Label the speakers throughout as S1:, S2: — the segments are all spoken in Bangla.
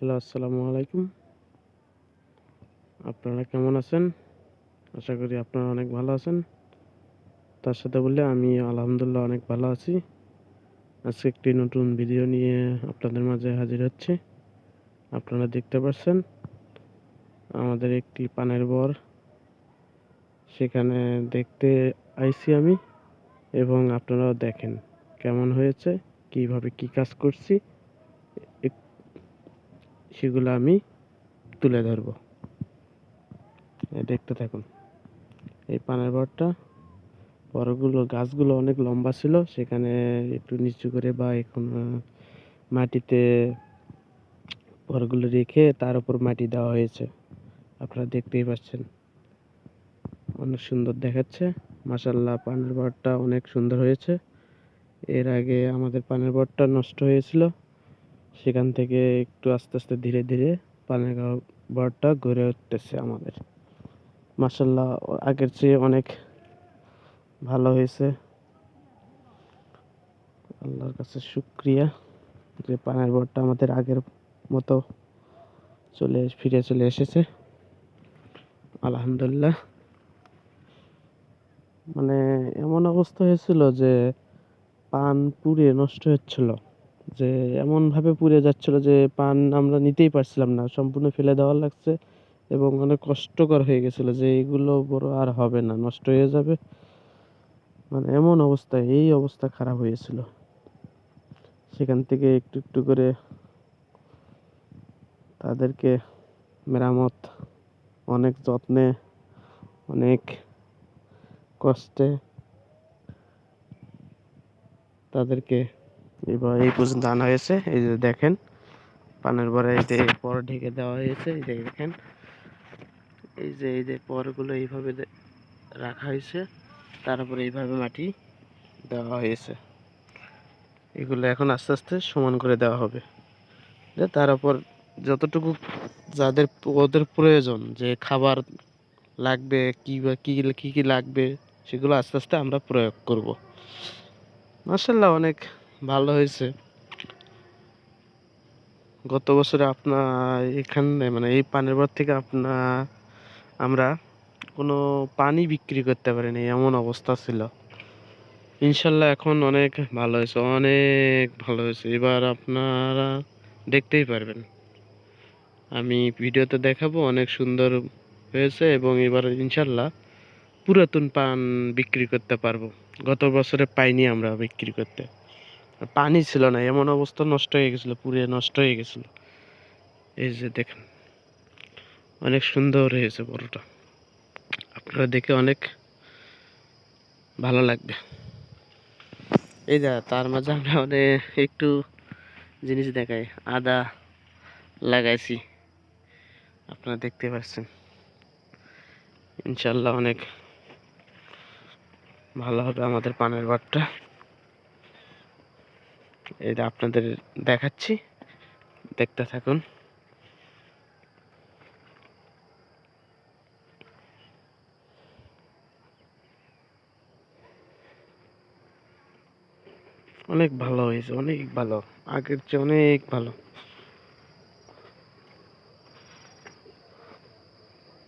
S1: হ্যালো, আসসালামু আলাইকুম। আপনারা কেমন আছেন? আশা করি আপনারা অনেক ভালো আছেন। তার সাথে বললে আমি আলহামদুলিল্লাহ অনেক ভালো আছি। আজকে একটি নতুন ভিডিও নিয়ে আপনাদের মাঝে হাজির হচ্ছে। আপনারা দেখতে পাচ্ছেন, আমাদের একটি পানের বর। সেখানে দেখতে আইছি আমি এবং আপনারাও দেখেন কেমন হয়েছে, কীভাবে কি কাজ করছি। সেগুলো আমি তুলে ধরবো। দেখতে থাকুন। এই পানের বরটা বড়গুলো গাছগুলো অনেক লম্বা ছিল, সেখানে একটু নিচু করে বা এখন মাটিতে বরগুলো রেখে তার উপর মাটি দেওয়া হয়েছে। আপনারা দেখতেই পাচ্ছেন। অনেক সুন্দর দেখাচ্ছে। মাসাল্লাহ পানের বরটা অনেক সুন্দর হয়েছে। এর আগে আমাদের পানের বরটা নষ্ট হয়েছিল। সেখান থেকে একটু আস্তে আস্তে ধীরে ধীরে পানের বরটা গড়ে উঠতেছে আমাদের। মাসাল্লাহ আগের চেয়ে অনেক ভালো হয়েছে। আল্লাহর কাছে শুক্রিয়া যে পানের বরটা আমাদের আগের মতো চলে, ফিরে চলে এসেছে। আলহামদুলিল্লাহ। মানে এমন অবস্থা হয়েছিল যে পান পুড়ে নষ্ট হচ্ছিল। যে এমন ভাবে পুড়ে যাচ্ছিল যে পান আমরা নিতেই পারছিলাম না, সম্পূর্ণ ফেলে দেওয়া লাগছে এবং অনেক কষ্টকর হয়ে গেছিল যে এগুলো বড় আর হবে না, নষ্ট হয়ে যাবে। মানে এমন অবস্থা, এই অবস্থা খারাপ হয়েছিল। সেখান থেকে একটু একটু করে তাদেরকে মেরামত, অনেক যত্নে, অনেক কষ্টে তাদেরকে এবার এই পর্যন্ত আনা হয়েছে। এই যে দেখেন, পানের যে পর ঢেকে দেওয়া হয়েছে। এই যে দেখেন, এই যে এই যে পরগুলো এইভাবে রাখা হয়েছে। তার উপরে এইভাবে মাটি দেওয়া হয়েছে। এগুলো এখন আস্তে আস্তে সমান করে দেওয়া হবে। যে তার উপর যতটুকু যাদের ওদের প্রয়োজন, যে খাবার লাগবে, কি বা কি কি কি লাগবে, সেগুলো আস্তে আস্তে আমরা প্রয়োগ করব। মার্শাল্লাহ অনেক ভালো হয়েছে। গত বছরে আপনার এখানে মানে এই পানের পর থেকে আপনার আমরা কোনো পানি বিক্রি করতে পারিনি, এমন অবস্থা ছিল। ইনশাল্লাহ এখন অনেক ভালো হয়েছে, অনেক ভালো হয়েছে। এবার আপনারা দেখতেই পারবেন। আমি ভিডিওতে দেখাবো, অনেক সুন্দর হয়েছে এবং এবার ইনশাল্লাহ পুরাতন পান বিক্রি করতে পারব। গত বছরে পাইনি আমরা বিক্রি করতে। পানি ছিল না, এমন অবস্থা নষ্ট হয়ে গেছিল, পুড়ে নষ্ট হয়ে গেছিল। এই যে দেখেন, অনেক সুন্দর হয়েছে বড়টা। আপনারা দেখে অনেক ভালো লাগবে। এই যা, তার মাঝে আমরা অনেক একটু জিনিস দেখাই, আদা লাগাইছি। আপনারা দেখতে পাচ্ছেন। ইনশাল্লাহ অনেক ভালো হবে আমাদের পানের বাটটা এটা আপনাদের দেখাচ্ছি। দেখতে থাকুন। অনেক ভালো হয়েছে, অনেক ভালো। আগের চেয়ে অনেক ভালো।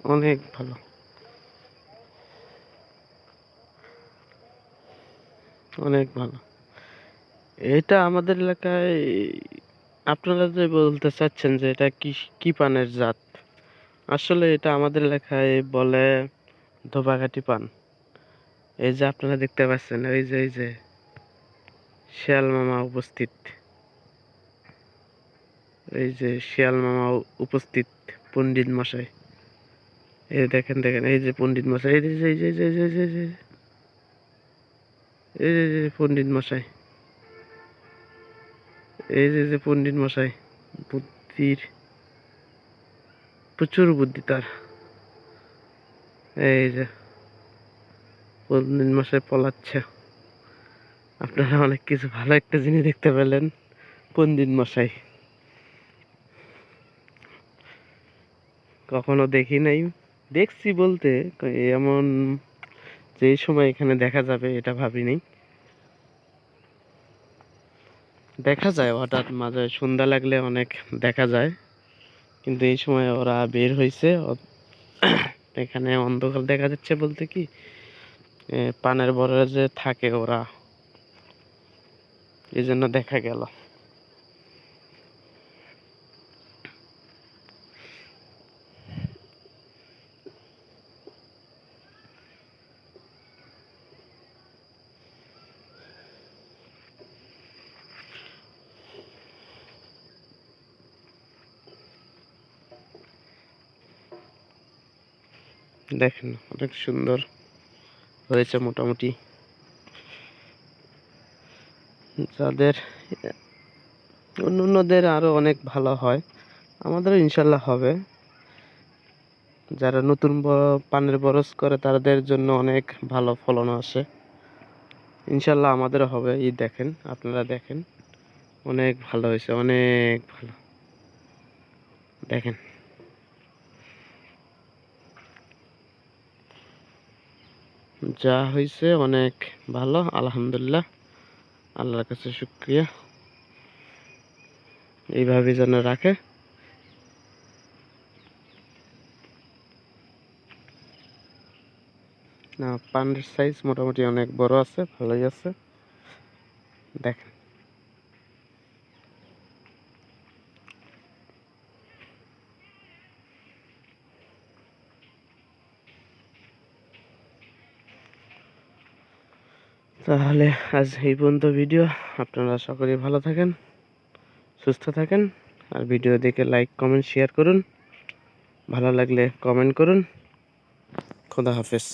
S1: অনেক ভালো। অনেক ভালো। এটা আমাদের এলাকায় আপনারা যে বলতে চাচ্ছেন যে এটা কি কি পানের জাত আসলে এটা আমাদের এলাকায় বলে ধোপাকাঠি পান এই যে আপনারা দেখতে পাচ্ছেন এই যে এই যে শিয়াল মামা উপস্থিত এই যে শিয়াল মামা উপস্থিত পণ্ডিত মশাই এই দেখেন দেখেন এই যে পণ্ডিত মশাই এই যে এই যে এই যে এই যে এই যে পণ্ডিত মশাই এই যে যে পণ্ডিত মশাই, বুদ্ধির প্রচুর বুদ্ধি তার। এই যে, পণ্ডিত মশাই পলাচ্ছে। আপনারা অনেক কিছু ভালো একটা জিনিস দেখতে পেলেন, পণ্ডিত মশাই। কখনো দেখি নাই। দেখছি বলতে, এমন যে সময় এখানে দেখা যাবে, এটা ভাবিনি। দেখা যায়, হঠাৎ মাঝে সন্ধ্যা লাগলে অনেক দেখা যায়। কিন্তু এই সময় ওরা বের হয়েছে এখানে অন্ধকার দেখা যাচ্ছে বলতে কি পানের বরে যে থাকে ওরা। এই জন্য দেখা গেল। দেখেন, অনেক সুন্দর হয়েছে মোটামুটি। যাদের অন্য অন্যদের আরও অনেক ভালো হয়, আমাদেরও ইনশাল্লাহ হবে। যারা নতুন পানের বরস করে, তাদের জন্য অনেক ভালো ফলন আসে। ইনশাল্লাহ আমাদেরও হবে, এই দেখেন, আপনারা দেখেন। অনেক ভালো হয়েছে, অনেক ভালো। দেখেন। যা হয়েছে অনেক ভালো, আলহামদুলিল্লাহ। আল্লাহর কাছে শুক্রিয়া। এইভাবে যেন রাখে। না, পানের সাইজ মোটামুটি অনেক বড় আছে, ভালোই আছে। দেখেন। তাহলে আজ এই পর্যন্ত ভিডিও। আপনারা সকলেই ভালো থাকেন, সুস্থ থাকেন, আর ভিডিও দেখে লাইক কমেন্ট শেয়ার করুন। ভালো লাগলে কমেন্ট করুন। খোদা হাফেজ।